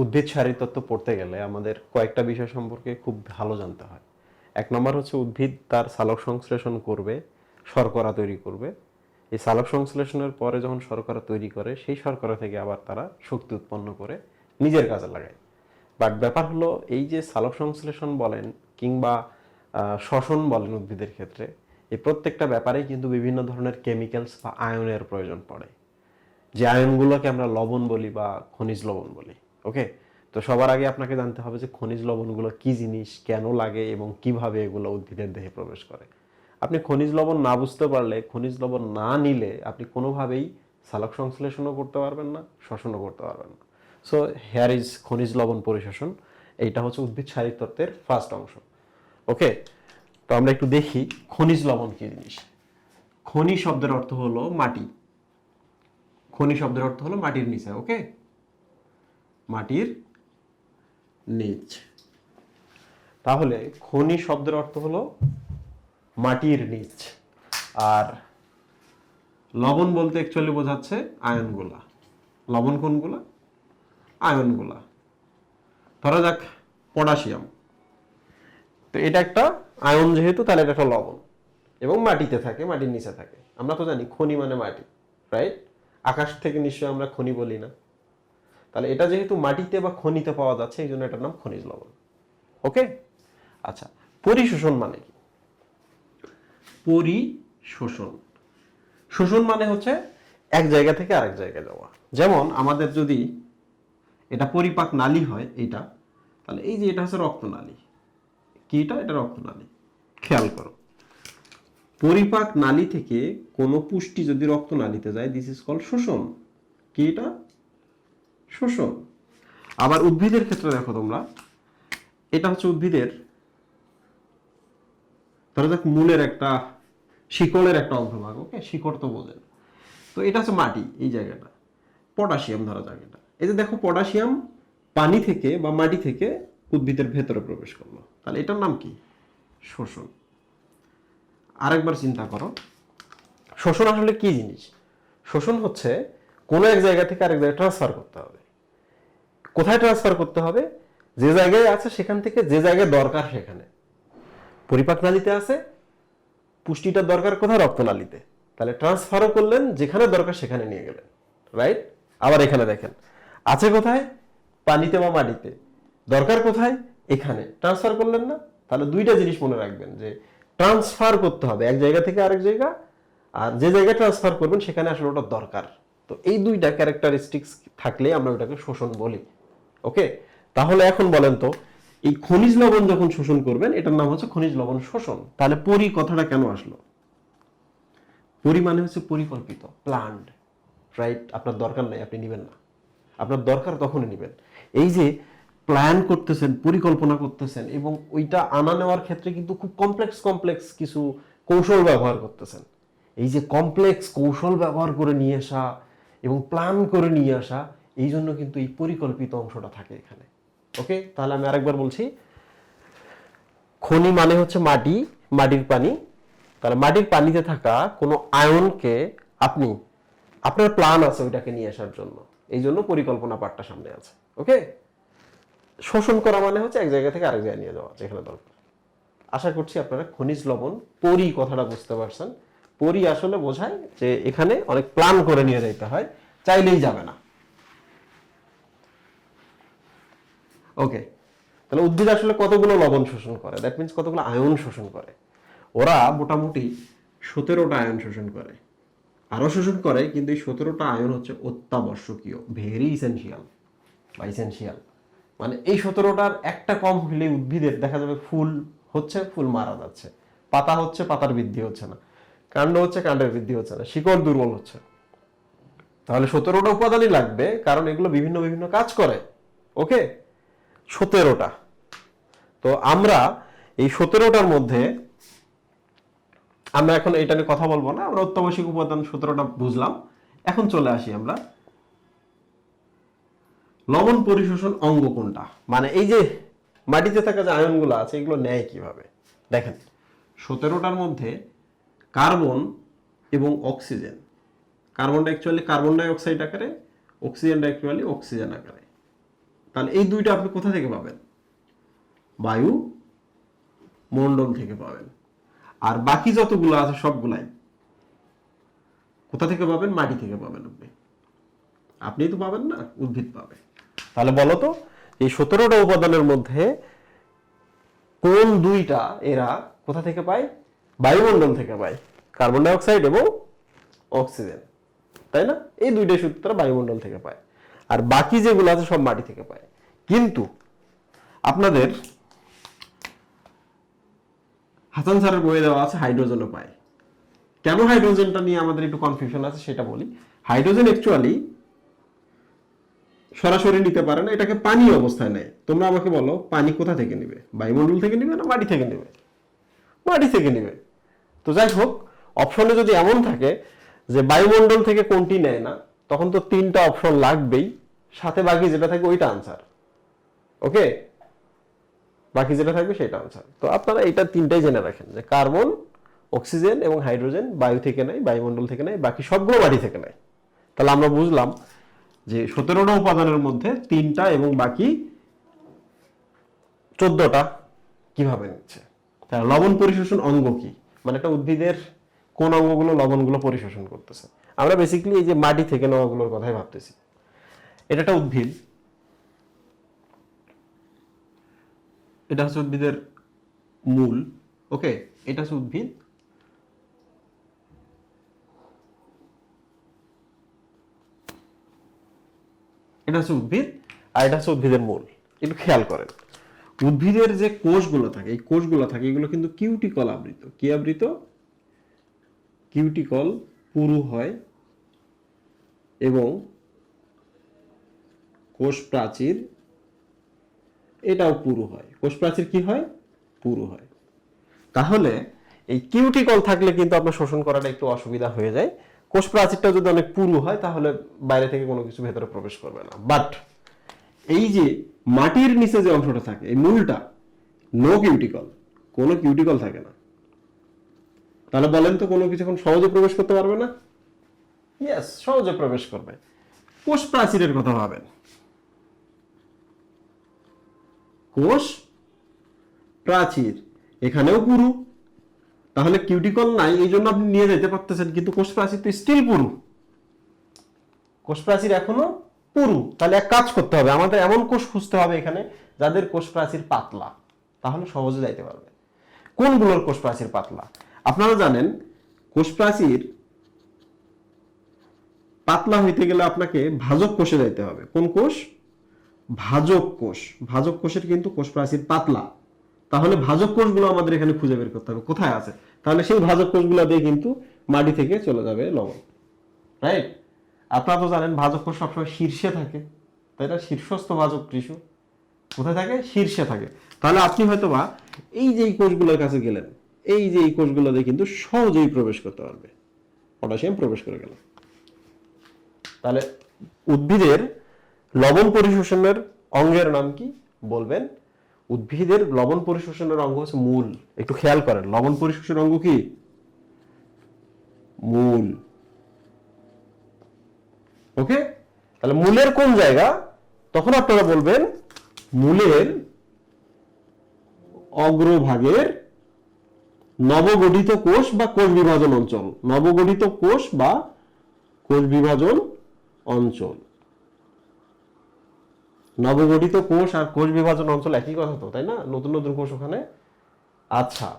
উদ্ভিদ শারীরতত্ত্ব পড়তে গেলে আমাদের কয়েকটা বিষয় সম্পর্কে খুব ভালো জানতে হয়। এক নম্বর হচ্ছে উদ্ভিদ তার সালক সংশ্লেষণ করবে, শর্করা তৈরি করবে। এই সালোক সংশ্লেষণের পরে যখন শর্করা তৈরি করে, সেই শর্করা থেকে আবার তারা শক্তি উৎপন্ন করে, নিজের কাজে লাগায়। বাট ব্যাপার হলো, এই যে সালোক সংশ্লেষণ বলেন কিংবা শ্বসন বলেন উদ্ভিদের ক্ষেত্রে, এই প্রত্যেকটা ব্যাপারেই কিন্তু বিভিন্ন ধরনের কেমিক্যালস বা আয়নের প্রয়োজন পড়ে। যে আয়নগুলোকে আমরা লবণ বলি বা খনিজ লবণ বলি। ওকে তো সবার আগে আপনাকে জানতে হবে যে খনিজ লবণগুলো কি জিনিস, কেন লাগে এবং কীভাবে এগুলো উদ্ভিদের দেহে প্রবেশ করে। আপনি খনিজ লবণ না বুঝতে পারলে, খনিজ লবণ না নিলে আপনি কোনোভাবেই সালোক সংশ্লেষণও করতে পারবেন না, শ্বসনও করতে পারবেন না। সো হেয়ার ইজ খনিজ লবণ পরিশোষণ। এইটা হচ্ছে উদ্ভিদ শারীরতত্ত্বের ফার্স্ট অংশ। ওকে তো আমরা একটু দেখি খনিজ লবণ কি জিনিস। খনি শব্দের অর্থ হলো মাটি। খনি শব্দের অর্থ হলো মাটির নিচে ওকে মাটির নিচ। তাহলে খনি শব্দের অর্থ হলো মাটির নিচ। আর লবণ বলতে অ্যাকচুয়ালি বোঝাচ্ছে আয়নগুলা। লবণ কোনগুলা? আয়নগুলা। ধরা যাক পটাশিয়াম। তো এটা একটা আয়ন যেহেতু, তাহলে এটা একটা লবণ। এবং মাটিতে থাকে, মাটির নিচে থাকে। আমরা তো জানি খনি মানে মাটি রাইট আকাশ থেকে নিশ্চয়ই আমরা খনি বলি না। তাহলে এটা যেহেতু মাটিতে বা খনিতে পাওয়া যাচ্ছে, এই জন্য এটার নাম খনিজ লবণ। ওকে? আচ্ছা পরিশোষণ মানে কি? পরিশোষণ। শোষণ মানে হচ্ছে এক জায়গা থেকে আরেক জায়গায় যাওয়া। যেমন আমাদের যদি এটা পরিপাক নালী হয় এইটা, তাহলে এই যে এটা হচ্ছে রক্তনালী কি এটা? এটা রক্তনালী খেয়াল করো। পরিপাক নালী থেকে কোনো পুষ্টি যদি রক্ত রক্তনালীতে যায় দিস ইজ কল শোষণ। কি এটা? শোষণ। আবার উদ্ভিদের ক্ষেত্রে দেখো তোমরা, এটা হচ্ছে উদ্ভিদের, ধরো যাক মূলের একটা, শিকড়ের একটা অংশভাগ ওকে শিকড় তো বোঝেন তো এটা হচ্ছে মাটি, এই জায়গাটা। পটাশিয়াম ধরা এটা। এই যে দেখো পটাশিয়াম পানি থেকে বা মাটি থেকে উদ্ভিদের ভেতরে প্রবেশ করল। তাহলে এটার নাম কি? শোষণ। আরেকবার চিন্তা করো। শোষণ আসলে কি জিনিস? শোষণ হচ্ছে কোনো এক জায়গা থেকে আরেক জায়গায় ট্রান্সফার করতে হবে। কোথায় ট্রান্সফার করতে হবে? যে জায়গায় আছে সেখান থেকে যে জায়গায় দরকার সেখানে। পরিপাক নালীতে আছে পুষ্টিটার দরকার কোথায়? রক্তনালীতে তাহলে ট্রান্সফারও করলেন, যেখানে দরকার সেখানে নিয়ে গেলেন রাইট আবার এখানে দেখেন, আছে কোথায়? পানিতে বা মাটিতে। দরকার কোথায়? এখানে। ট্রান্সফার করলেন না? তাহলে দুইটা জিনিস মনে রাখবেন যে ট্রান্সফার করতে হবে। এক জায়গা থেকে আরেক জায়গা, আর যে জায়গায় ট্রান্সফার করবেন সেখানে আসলে ওটা দরকার। তো এই দুইটা ক্যারেক্টারিস্টিক্স থাকলে আমরা ওটাকে শোষণ বলি ওকে তাহলে এখন বলেন তো, এই খনিজ লবণ যখন শোষণ করবেন, এটার নাম হচ্ছে খনিজ লবণ শোষণ। তাহলে পরি কথাটা কেন আসলো? পরি মানে হচ্ছে পরিকল্পিত প্ল্যান্ড রাইট আপনার দরকার নাই, আপনি নেবেন না। আপনার দরকার তখনই নেবেন। এই যে প্ল্যান করতেছেন, পরিকল্পনা করতেছেন, এবং ওইটা আনা নেওয়ার ক্ষেত্রে কিন্তু খুব কমপ্লেক্স কমপ্লেক্স কিছু কৌশল ব্যবহার করতেছেন। এই যে কমপ্লেক্স কৌশল ব্যবহার করে নিয়ে আসা এবং প্ল্যান করে নিয়ে আসা, এই জন্য কিন্তু এই পরিকল্পিত অংশটা থাকে এখানে। ওকে তাহলে আমি আরেকবার বলছি, খনি মানে হচ্ছে মাটি, মাটির পানি। তাহলে মাটির পানিতে থাকা কোনো আয়নকে আপনি, আপনার প্ল্যান আছে ওইটাকে নিয়ে আসার জন্য। এই জন্য পরিকল্পনা পাঠটা সামনে আছে। ওকে শোষণ করা মানে হচ্ছে এক জায়গা থেকে আরেক জায়গায় নিয়ে যাওয়া, যেখানে দরকার। আশা করছি আপনারা খনিজ লবণ পরি কথাটা বুঝতে পারছেন। পরি আসলে বোঝায় যে এখানে অনেক প্ল্যান করে নিয়ে যেতে হয়, চাইলেই যাবে না। ওকে তাহলে উদ্ভিদ আসলে কতগুলো লবণ শোষণ করে? দ্যাট মিন্স কতগুলো আয়ন শোষণ করে? ওরা মোটামুটি সতেরোটা আয়ন শোষণ করে। আরও শোষণ করে, কিন্তু এই সতেরোটা আয়ন হচ্ছে অত্যাবশ্যকীয় ভেরি ইসেনশিয়াল বা ইসেনশিয়াল মানে এই সতেরোটার একটা কম হলে উদ্ভিদের দেখা যাবে ফুল হচ্ছে, ফুল মারা যাচ্ছে। পাতা হচ্ছে, পাতার বৃদ্ধি হচ্ছে না। কাণ্ড হচ্ছে, কাণ্ডের বৃদ্ধি হচ্ছে না, শিকড় দুর্বল হচ্ছে। তাহলে সতেরোটা উপাদানই লাগবে, কারণ এগুলো বিভিন্ন বিভিন্ন কাজ করে, ওকে? সতেরোটা। তো আমরা এই সতেরোটার মধ্যে, আমরা এখন এটা নিয়ে কথা বলব না, আমরা অত্যাবশ্যক উপাদান সতেরোটা বুঝলাম। এখন চলে আসি আমরা। লবণ পরিশোষণ অঙ্গ কোনটা? মানে এই যে মাটিতে থাকা যে আয়নগুলো আছে, এগুলো নেয় কীভাবে? দেখেন, সতেরোটার মধ্যে কার্বন এবং অক্সিজেন। কার্বনটা অ্যাকচুয়ালি কার্বন ডাই অক্সাইড আকারে অক্সিজেনটা অ্যাকচুয়ালি অক্সিজেন আকারে। তাহলে এই দুইটা আপনি কোথা থেকে পাবেন? বায়ু মণ্ডল থেকে পাবেন। আর বাকি যতগুলো আছে সবগুলাই কোথা থেকে পাবেন? মাটি থেকে পাবেন আপনি। আপনি তো পাবেন না, উদ্ভিদ পাবে। তাহলে বলো তো, এই সতেরোটা উপাদানের মধ্যে কোন দুইটা এরা কোথা থেকে পায়? বায়ুমণ্ডল থেকে পায় কার্বন ডাইঅক্সাইড এবং অক্সিজেন তাই না? এই দুইটা সূত্র তারা বায়ুমণ্ডল থেকে পায়। আর বাকি যেগুলো আছে সব মাটি থেকে পায়। কিন্তু আপনাদের হাসান স্যারের বইয়ে দেওয়া আছে হাইড্রোজেনও পায়। কেন হাইড্রোজেনটা নিয়ে আমাদের একটু কনফিউশন আছে সেটা বলি। হাইড্রোজেন অ্যাকচুয়ালি সরাসরি নিতে পারে না, এটাকে পানি অবস্থায় নেয়। তোমরা আমাকে বলো, পানি কোথা থেকে নেবে? বায়ুমণ্ডল থেকে নেবে না মাটি থেকে নেবে? মাটি থেকে নেবে। তো যাই হোক অপশনে যদি এমন থাকে যে বায়ুমণ্ডল থেকে কোনটি নেয় না, তখন তো তিনটা অপশন লাগবেই। সাথে বাকি যেটা থাকে ওইটা আনসার ওকে? বাকি যেটা থাকবে সেটা আনসার তো আপনারা এটা তিনটাই জেনে রাখেন যে কার্বন, অক্সিজেন এবং হাইড্রোজেন বায়ু থেকে নেয়, বায়ুমণ্ডল থেকে নেয়, বাকি সবগুলো মাটি থেকে নেয়। তাহলে আমরা বুঝলাম যে সতেরোটা উপাদানের মধ্যে তিনটা এবং বাকি চোদ্দটা কীভাবে নিচ্ছে? তাহলে লবণ পরিশোষণ অঙ্গ কি? মানে একটা উদ্ভিদের কোন অঙ্গগুলো লবণগুলো পরিশোষণ করতেছে। আমরা বেসিক্যালি এই যে মাটি থেকে নেওয়াগুলোর কথাই ভাবতেছি। এটা একটা উদ্ভিদ। এটা হচ্ছে উদ্ভিদের মূল ওকে এটা হচ্ছে উদ্ভিদ। এটা হচ্ছে উদ্ভিদ আর এটা হচ্ছে উদ্ভিদের মূল। একটু খেয়াল করেন। উদ্ভিদের যে কোষগুলো থাকে, এই কোষগুলো থাকে, এগুলো কিন্তু কিউটিকল আবৃত। কি আবৃত? কিউটিকল পুরু হয় এবং কোষ প্রাচীর এটাও পুরু হয়। কোষ প্রাচীর কি হয়? পুরু হয়। তাহলে এই কিউটিকল থাকলে কিন্তু আপনার শোষণ করাটা একটু অসুবিধা হয়ে যায়। কোষ প্রাচীরটা যদি অনেক পুরু হয়, তাহলে বাইরে থেকে কোনো কিছু ভেতরে প্রবেশ করবে না। বাট এই যে মাটির নিচে যে অংশটা থাকে এই মূলটা নো কিউটিকল কোনো কিউটিকল থাকে না। তাহলে বলেন তো কোনো কিছু এখন সহজে প্রবেশ করতে পারবে না? ইয়েস সহজে প্রবেশ করবে। কোষ প্রাচীরের কথা ভাবেন। কোষ প্রাচীর এখানেও পুরু। তাহলে কিউটিকল নাই এই জন্য আপনি নিয়ে যেতে পারতেছেন কিন্তু কোষ প্রাচীর তো স্টিল পুরু। কোষ প্রাচীর এখনও পুরু, তাহলে এক কাজ করতে হবে, আমাদের এমন কোষ খুঁজতে হবে এখানে যাদের কোষ প্রাচীর পাতলা, তাহলে সহজে যাইতে পারবে। কোনগুলোর কোষ প্রাচীর পাতলা? আপনারা জানেন, কোষ প্রাচীর পাতলা হইতে গেলে আপনাকে ভাজক কোষে যাইতে হবে। কোন কোষ? ভাজক কোষ। ভাজক কোষের কিন্তু কোষ প্রাচীর পাতলা। তাহলে ভাজক কোষগুলো আমাদের এখানে খুঁজে বের করতে হবে। কোথায় আছে? তাহলে সেই ভাজক কোষগুলো দিয়ে কিন্তু মাটি থেকে চলে যাবে লবণ। রাইট আপনারা তো জানেন, ভাজক সবসময় শীর্ষে থাকে। তাই না? শীর্ষস্থ ভাজক টিস্যু। কোথায় থাকে? শীর্ষে থাকে। তাহলে আপনি হয়তো বা এই যে কোষগুলোর কাছে গেলেন, এই যে এই কোষগুলো দিয়ে কিন্তু সহজেই প্রবেশ করতে পারবে। পটাশিয়াম প্রবেশ করে গেল। তাহলে উদ্ভিদের লবণ পরিশোষণের অঙ্গের নাম কি বলবেন? উদ্ভিদের লবণ পরিশোষণের অঙ্গ হচ্ছে মূল। একটু খেয়াল করেন, লবণ পরিশোষণের অঙ্গ কি? মূল। ওকে? তাহলে মূলের কোন জায়গা? তখন আপনারা বলবেন মূলের অগ্রভাগের নবগঠিত কোষ বা কোষ বিভাজন অঞ্চল। নবগঠিত কোষ বা কোষ বিভাজন অঞ্চল। নবগঠিত কোষ আর কোষ বিভাজন অঞ্চল একই কথা তো, তাই না? নতুন নতুন কোষ ওখানে। আচ্ছা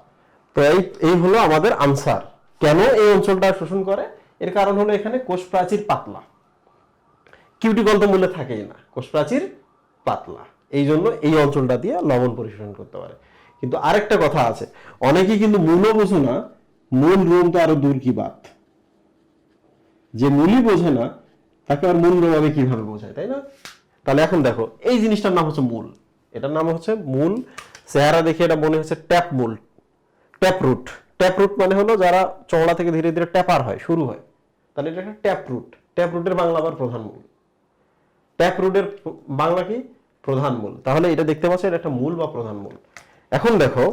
তো এই এই হলো আমাদের আনসার কেন এই অঞ্চলটা শোষণ করে? এর কারণ হলো এখানে কোষ প্রাচীর পাতলা। কিউটিকল তো মূলে থাকেই না কোষ প্রাচীর পাতলা। এই জন্য এই অঞ্চলটা দিয়ে লবণ পরিশোষণ করতে পারে। কিন্তু আরেকটা কথা আছে অনেকেই কিন্তু মূলও বোঝে না, মূল রোম তো আরও দূর কি বাত। যে মূলই বোঝে না, তাকে আর মূল রোম আমি কীভাবে বোঝাই, তাই না? তাহলে এখন দেখো, এই জিনিসটার নাম হচ্ছে মূল। এটার নাম হচ্ছে মূল। চেহারা দেখে এটা মনে হচ্ছে ট্যাপ মূল, ট্যাপ রুট। ট্যাপ রুট মানে হলো যারা চওড়া থেকে ধীরে ধীরে ট্যাপার হয়, শুরু হয়। তাহলে এটা একটা ট্যাপ রুট। ট্যাপ রুটের বাংলা আবার প্রধান মূল। ট্যাপ রুটের বাংলা কি? প্রধান মূল। তাহলে এটা দেখতে পাচ্ছ এটা একটা মূল বা প্রধান মূল। এখন দেখো,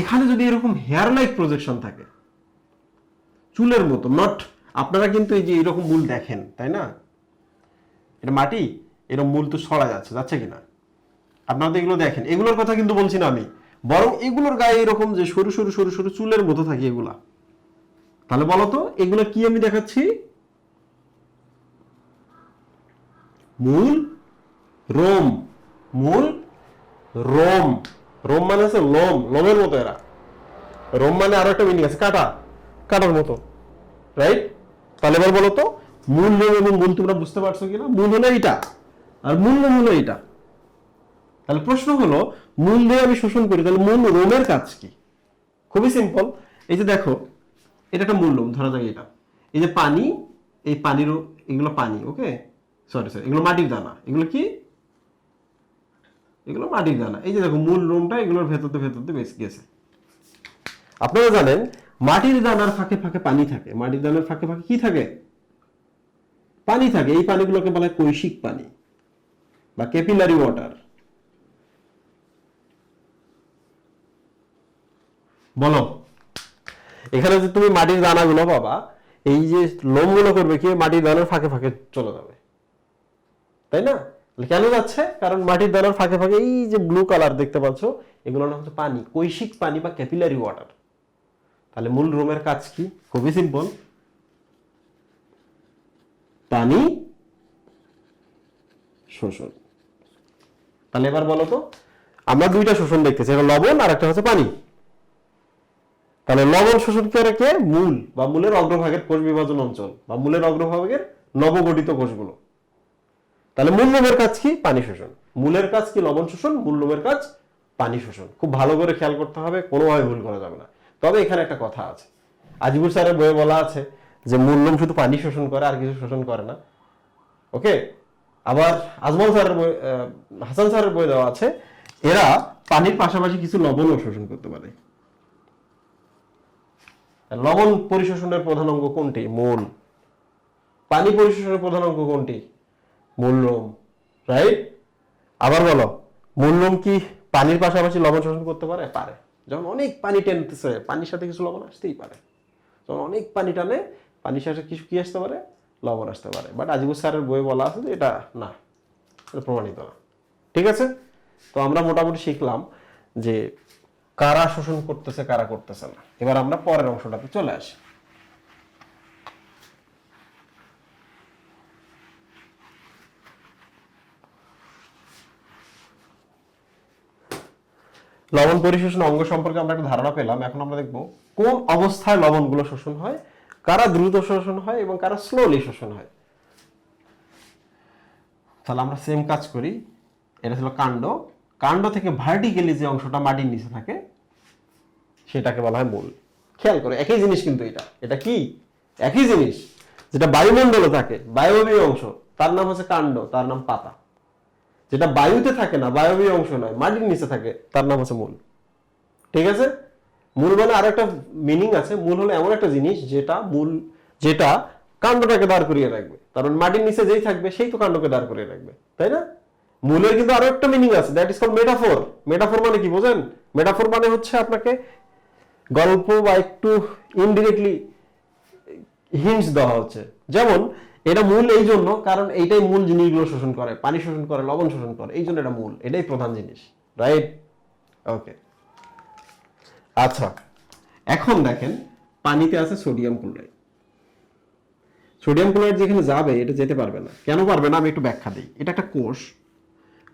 এখানে যদি এরকম হেয়ার লাইক প্রজেকশন থাকে, চুলের মতো নট আপনারা কিন্তু এই যে এরকম মূল দেখেন, তাই না? এটা মাটি এরকম মূল তো সরা যাচ্ছে যাচ্ছে কিনা? আপনারা তো এগুলো দেখেন। এগুলোর কথা কিন্তু বলছি না আমি। বরং এগুলোর গায়ে এরকম যে সরু সরু সরু সরু চুলের মতো থাকে এগুলা। তাহলে বলো তো, এগুলো কি আমি দেখাচ্ছি? মূল রোম মূল রোম রোম মানে হচ্ছে লোম, লোমের মতো এরা। রোম মানে আরও একটা মিনিং আছে, কাটা, কাটার মতো রাইট তাহলে এবার বলো তো, মূল লোম এবং মূল তোমরা বুঝতে পারছ কিনা? মূল হলো এইটা, আর মূল লোম হলো এইটা। তাহলে প্রশ্ন হলো, মূল দিয়ে আমি শোষণ করি, তাহলে মূল রোমের কাজ কি? খুবই সিম্পল এই যে দেখো, এটা একটা মূল লোম ধরা যাক এটা। এই যে পানি, এই পানিরও এগুলো পানি ওকে সরি সরি এগুলো মাটির দানা। এগুলো কি? এগুলো মাটির দানা। এই যে দেখো, মূল রোমটা এগুলোর ভেতরতে ভেতরতে বেশ গেছে। আপনারা জানেন, মাটির দানার ফাঁকে ফাঁকে পানি থাকে। মাটির দানার ফাঁকে ফাঁকে কি থাকে? পানি থাকে। এই পানিগুলোকে বলা হয় কৈশিক পানি বা ক্যাপিলারি ওয়াটার বলো, এখানে যে তুমি মাটির দানাগুলো পাবা, এই যে লোমগুলো করবে কি? মাটির দানার ফাঁকে ফাঁকে চলে যাবে। তাই না? কেন যাচ্ছে? কারণ মাটির দানার ফাঁকে ফাঁকে এই যে ব্লু কালার দেখতে পাচ্ছ, এগুলো না হচ্ছে পানি, কৈশিক পানি বা ক্যাপিলারি ওয়াটার তাহলে মূল রোমের কাজ কি? খুবই সিম্পল পানি, শোষণ। তাহলে এবার বলো তো, আমরা দুইটা শোষণ দেখতেছি, একটা লবণ আর একটা হচ্ছে পানি। তাহলে লবণ শোষণ করে কে? মূল বা মূলের অগ্রভাগের কোষ বিভাজন অঞ্চল বা মূলের অগ্রভাগের নবগঠিত কোষগুলো। তাহলে মূল কাজ কি? পানি শোষণ। মূলের কাজ কি? লবণ শোষণ। মূল কাজ পানি শোষণ। খুব ভালো করে খেয়াল করতে হবে, কোনোভাবে ভুল করা যাবে না। তবে এখানে একটা কথা আছে। আজিবুর স্যারের বইয়ে বলা আছে যে, মূল শুধু পানি শোষণ করে, আর কিছু শোষণ করে না। ওকে আবার আজমল স্যারের বই হাসান স্যারের বই দেওয়া আছে, এরা পানির পাশাপাশি কিছু লবণও শোষণ করতে পারে। লবণ পরিশোষণের প্রধান অঙ্গ কোনটি? মূল। পানি পরিশোষণের প্রধান অঙ্গ কোনটি? মূললোম রাইট আবার বলো মূললোম কি পানির পাশাপাশি লবণ শোষণ করতে পারে? পারে। যখন অনেক পানি টেনতেছে, পানির সাথে কিছু লবণ আসতেই পারে। যখন অনেক পানি টানে, পানির সাথে কিছু কি আসতে পারে? লবণ আসতে পারে। বাট আজিবুর স্যারের বইয়ে বলা আছে যে এটা না, এটা প্রমাণিত না। ঠিক আছে? তো আমরা মোটামুটি শিখলাম যে কারা শোষণ করতেছে, কারা করতেছে না। এবার আমরা পরের অংশটাতে চলে আসি। লবণ পরিশোষণ অঙ্গ সম্পর্কে আমরা একটা ধারণা পেলাম, এখন আমরা দেখব কোন অবস্থায় লবণগুলো শোষণ হয়, কারা দ্রুত শোষণ হয় এবং কারা স্লোলি শোষণ হয়। তাহলে আমরা সেম কাজ করি, এটা ছিল কাণ্ড। কাণ্ড থেকে ভার্টিক্যালি যে অংশটা মাটির নিচে থাকে, সেটাকে বলা হয় মূল। খেয়াল করো, একই জিনিস কিন্তু এটা। এটা কি? একই জিনিস। যেটা বায়ুমণ্ডলে থাকে বায়বীয় অংশ, তার নাম হচ্ছে কাণ্ড, তার নাম পাতা। যেটা বায়ুতে থাকে না, বায়বীয় অংশ নয়, মাটির নিচে থাকে, তার নাম হচ্ছে মূল। ঠিক আছে? মূল মানে আরও একটা মিনিং আছে। মূল হলো এমন একটা জিনিস যেটা মূল, যেটা কাণ্ডটাকে দাঁড় করিয়ে রাখবে। কারণ মাটির নিচে যেই থাকবে, সেই তো কাণ্ডকে দাঁড় করিয়ে রাখবে, তাই না? মূলের কিন্তু আরও একটা মিনিং আছে that is call metaphor metaphor মানে কি, বোঝেন? মেটাফোর মানে হচ্ছে আপনাকে গল্প বা একটু ইনডিরেক্টলি হিন্টস দেওয়া হচ্ছে। যেমন এটা মূল এই জন্য, কারণ এইটাই মূল জিনিসগুলো শোষণ করে। পানি শোষণ করে, লবণ শোষণ করে, এই জন্য এটা মূল, এটাই প্রধান জিনিস রাইট ওকে আচ্ছা এখন দেখেন পানিতে আছে সোডিয়াম ক্লোরাইড। সোডিয়াম ক্লোরাইড যেখানে যাবে, এটা যেতে পারবে না। কেন পারবে না? আমি একটু ব্যাখ্যা দিই। এটা একটা কোষ।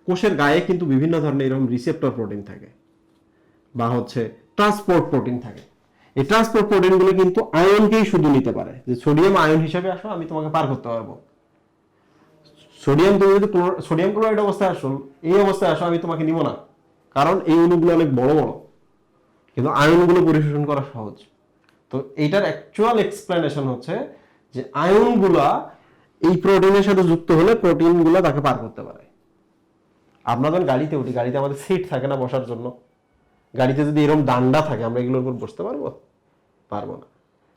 কোষের গায়ে কিন্তু বিভিন্ন ধরনের এরকম রিসেপ্টর প্রোটিন থাকে, বা হচ্ছে ট্রান্সপোর্ট প্রোটিন থাকে। এই ট্রান্সপোর্ট প্রোটিনগুলো কিন্তু আয়নকেই শুধু নিতে পারে। যে সোডিয়াম আয়ন হিসেবে আসো, আমি তোমাকে পার করতে পারব। সোডিয়াম তুমি যদি সোডিয়াম ক্লোরাইড অবস্থায় আসো, এই অবস্থায় আসো, আমি তোমাকে নিব না। কারণ এই অণুগুলো অনেক বড় বড়। কিন্তু আয়নগুলো পরিশোষণ করা সহজ। তো এইটার অ্যাকচুয়াল এক্সপ্লেনেশন হচ্ছে যে আয়নগুলা এই প্রোটিনের সাথে যুক্ত হলে প্রোটিনগুলো তাকে পার করতে পারে। আপনাদের গাড়িতে উঠি, গাড়িতে আমাদের সিট থাকে না বসার জন্য। গাড়িতে যদি এরকম ডান্ডা থাকে, আমরা এগুলোর উপর বসতে পারব? পারব না।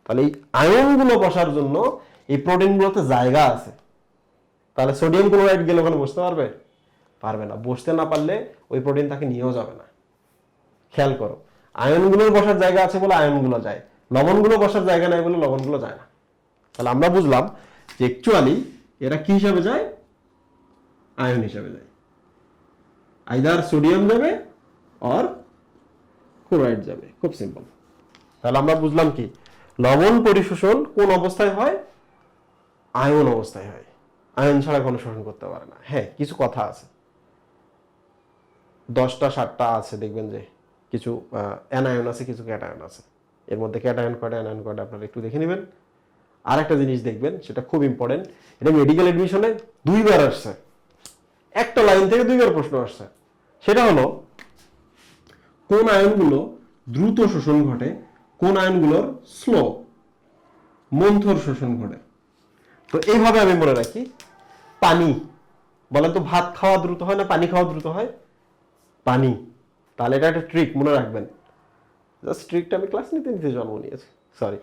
তাহলে এই আয়নগুলো বসার জন্য এই প্রোটিনগুলোতে জায়গা আছে। তাহলে সোডিয়াম ক্লোরাইড গেলে ওখানে বসতে পারবে? পারবে না। বসতে না পারলে ওই প্রোটিন তাকে নিয়েও যাবে না। খেয়াল করো। আয়নগুলোর বসার জায়গা আছে বলে আয়নগুলো যায়। লবণগুলো বসার জায়গা নাই বলে লবণগুলো যায় না। তাহলে আমরা বুঝলাম যে অ্যাকচুয়ালি এরা কি হিসাবে যায়? আয়ন হিসাবে যায়। আইদার সোডিয়াম যাবে অর ক্লোরাইড যাবে, খুব সিম্পল তাহলে আমরা বুঝলাম কি? লবণ পরিশোষণ কোন অবস্থায় হয়? আয়ন অবস্থায় হয়। আয়ন ছাড়া কোনো শোষণ করতে পারে না। হ্যাঁ কিছু কথা আছে। দশটা, সাতটা আছে, দেখবেন যে কিছু অ্যানায়ন আছে, কিছু ক্যাটায়ন আছে। এর মধ্যে ক্যাটায়ন কয়টা অ্যানায়ন কয়টা আপনারা একটু দেখে নেবেন। আর একটা জিনিস দেখবেন, সেটা খুব ইম্পর্টেন্ট এটা মেডিকেল এডমিশনে দুইবার আসছে। একটা লাইন থেকে দুইবার প্রশ্ন আসছে। সেটা হলো কোন আয়নগুলো দ্রুত শোষণ ঘটে, কোন আয়নগুলোর স্লো, মন্থর শোষণ ঘটে। তো এইভাবে আমি মনে রাখি, পানি, বলেন তো ভাত খাওয়া দ্রুত হয় না, পানি খাওয়া দ্রুত হয়? পানি। তাহলে এটা একটা ট্রিক মনে রাখবেন। জাস্ট ট্রিকটা আমি ক্লাস নিতে নিতে জন্ম নিয়েছি সরি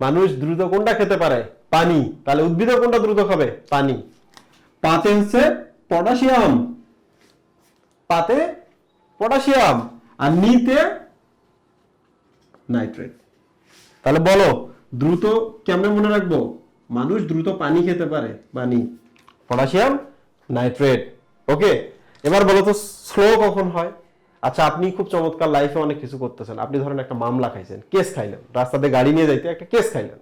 মানুষ দ্রুত কোনটা খেতে পারে? পানি। তাহলে উদ্ভিদ কোনটা দ্রুত খাবে? পানি। পাতে হচ্ছে পটাশিয়াম। পাতে পটাশিয়াম আর নিতে নাইট্রেট। তাহলে বলো, দ্রুত কেমনে মনে রাখব? মানুষ দ্রুত পানি খেতে পারে, পানি। Potassium, nitrate. ওকে, এবার বলো তো, স্লো কখন হয়? আচ্ছা আপনি খুব চমৎকার লাইফে অনেক কিছু করতেছেন। আপনি ধরেন একটা মামলা খাইছেন কেস খাইলেন। রাস্তাতে গাড়ি নিয়ে যাইতে একটা কেস খাইলেন।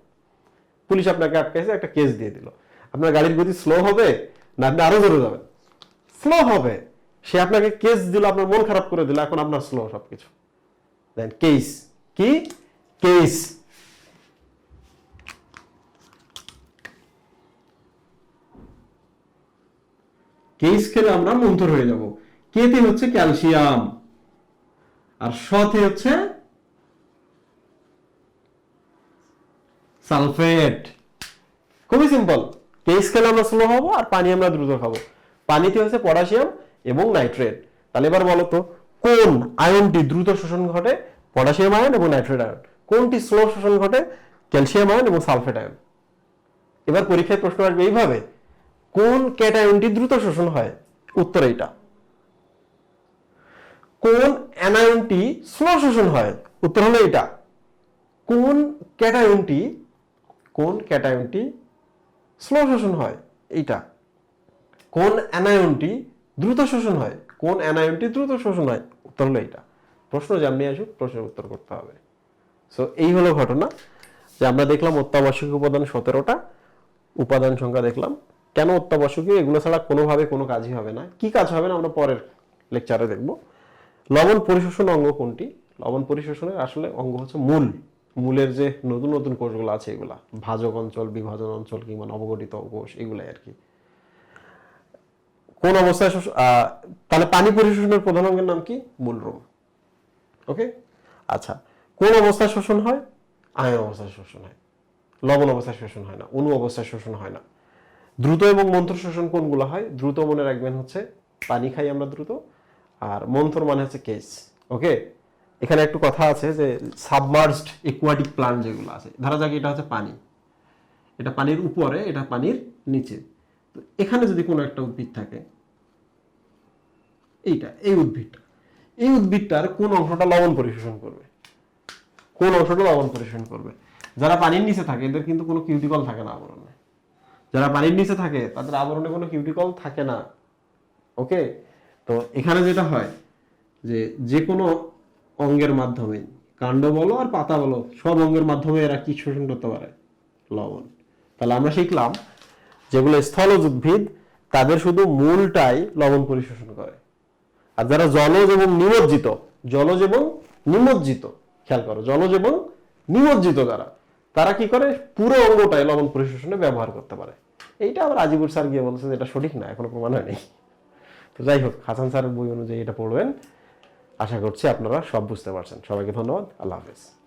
পুলিশ আপনাকে আটকাইছে, একটা কেস দিয়ে দিল। আপনার গাড়ির গতি স্লো হবে না আপনি আরও জোরে যাবেন? স্লো হবে। সে আপনাকে কেস দিল, আপনার মন খারাপ করে দিল, এখন আপনার স্লো সবকিছু। দেন কেস কি? কেস কেস খেলে আমরা মন্থর হয়ে যাব। কেতে হচ্ছে ক্যালসিয়াম আর সতে হচ্ছে সালফেট খুবই সিম্পল কেস খেলে আমরা স্লো হব আর পানি আমরা দ্রুত খাব। পানিতে হচ্ছে পটাশিয়াম এবং নাইট্রেট। তাহলে এবার বলো তো, কোন আয়নটি দ্রুত শোষণ ঘটে? পটাশিয়াম আয়ন এবং নাইট্রেট আয়ন। কোনটি স্লো শোষণ ঘটে? ক্যালসিয়াম আয়ন এবং সালফেট আয়ন। এবার পরীক্ষায় প্রশ্ন আসবে এইভাবে, কোন ক্যাটায়নটি দ্রুত শোষণ হয়? উত্তর এইটা। কোন অ্যানায়নটি স্লো শোষণ হয়? উত্তর হলো এটা কোন ক্যাটায়নটি কোন ক্যাটায়নটি স্লো শোষণ হয়? এইটা। কোন অ্যানায়নটি দ্রুত শোষণ হয়। কোন অ্যানায়নটি দ্রুত শোষণ হয়? উত্তর হলো এইটা। প্রশ্ন যেমনি আসুক প্রশ্নের উত্তর করতে হবে। সো এই হলো ঘটনা যে আমরা দেখলাম অত্যাবশ্যকীয় উপাদান সতেরোটা, উপাদান সংখ্যা দেখলাম। কেন অত্যাবশ্যকীয়? এগুলো ছাড়া কোনোভাবে কোনো কাজই হবে না। কি কাজ হবে না আমরা পরের লেকচারে দেখব। লবণ পরিশোষণ অঙ্গ কোনটি? লবণ পরিশোষণের আসলে অঙ্গ হচ্ছে মূল। মূলের যে নতুন নতুন কোষগুলো আছে এগুলা। ভাজক অঞ্চল, বিভাজন অঞ্চল কিংবা নবগঠিত কোষ, এগুলাই আর কি। কোন অবস্থায় তাহলে পানি পরিশোষণের প্রধান অঙ্গের নাম কি? মূলরোম ওকে আচ্ছা কোন অবস্থায় শোষণ হয়? আয়ন অবস্থায় শোষণ হয়। লবণ অবস্থায় শোষণ হয় না অনু অবস্থায় শোষণ হয় না। দ্রুত এবং মন্থর শোষণ কোনগুলো হয়? দ্রুত মনে রাখবেন হচ্ছে, পানি খাই আমরা দ্রুত, আর মন্থর মানে হচ্ছে কেস ওকে এখানে একটু কথা আছে যে সাবমার্জড একুয়াটিক প্লান্ট যেগুলো আছে, ধরা যাক এটা হচ্ছে পানি। এটা পানির উপরে, এটা পানির নিচে। এখানে যদি কোনো একটা উদ্ভিদ থাকে, এইটা, এই উদ্ভিদটা, এই উদ্ভিদটার কোন অংশটা লবণ পরিশোষণ করবে? কোন অংশটা লবণ পরিশোষণ করবে? যারা পানির নিচে থাকে, এদের কিন্তু কোনো কিউটিকল থাকে না আবরণে। যারা পানির নিচে থাকে, তাদের আবরণে কোনো কিউটিকল থাকে না। ওকে? তো এখানে যেটা হয়, যে যে কোনো অঙ্গের মাধ্যমে, কাণ্ড বলো আর পাতা বলো, সব অঙ্গের মাধ্যমে এরা কি শোষণ করতে পারে? লবণ। তাহলে আমরা শিখলাম যেগুলো স্থলজ উদ্ভিদ তাদের শুধু মূলটাই লবণ পরিশোষণ করে। আর যারা জলজ এবং নিমজ্জিত, জলজ এবং নিমজ্জিত, খেয়াল করো, জলজ এবং নিমজ্জিত যারা, তারা কি করে? পুরো অঙ্গটাই লবণ পরিশোষণে ব্যবহার করতে পারে। এইটা আবার আজিবুর স্যার গিয়ে বলছে এটা সঠিক না, এখনও প্রমাণ হয়নি। তো যাই হোক, হাসান স্যারের বই অনুযায়ী এটা পড়বেন। আশা করছি আপনারা সব বুঝতে পারছেন। সবাইকে ধন্যবাদ। আল্লাহ হাফেজ।